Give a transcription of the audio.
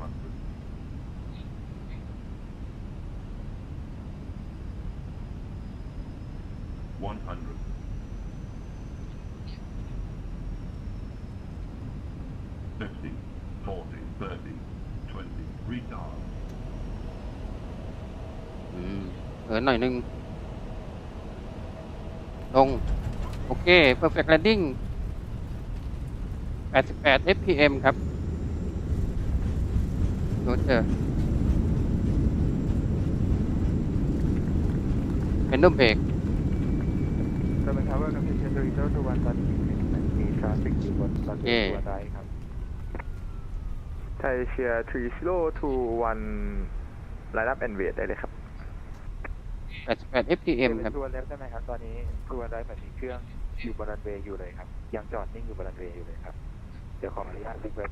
hundred. One hundred. Fifty, forty, thirty, twenty, retard. อืมเออหน่อยหนึง ลง โอเค perfect landing 88 fpm ครับ โดนเจอเป็นนุ่มเบรกเซเว่นทาวเวอร์กับพีเชนรีเจอร์ตัววันตอนนี้มีทราฟิกอยู่บนตอนเย่นี้ตัวได้ครับไทยเชียร์ทรีซิโร่ทูวันไลน์อัพแอนเวดได้เลยครับ88 fpm ครับ ตัวเล็บได้ไหมครับ ตอนนี้ตัวได้เหมือนมีเครื่องอยู่บนรันเวย์อยู่เลยครับ ยังจอดนิ่งอยู่บนรันเวย์อยู่เลยครับ เดี๋ยวขออนุญาตรีเควส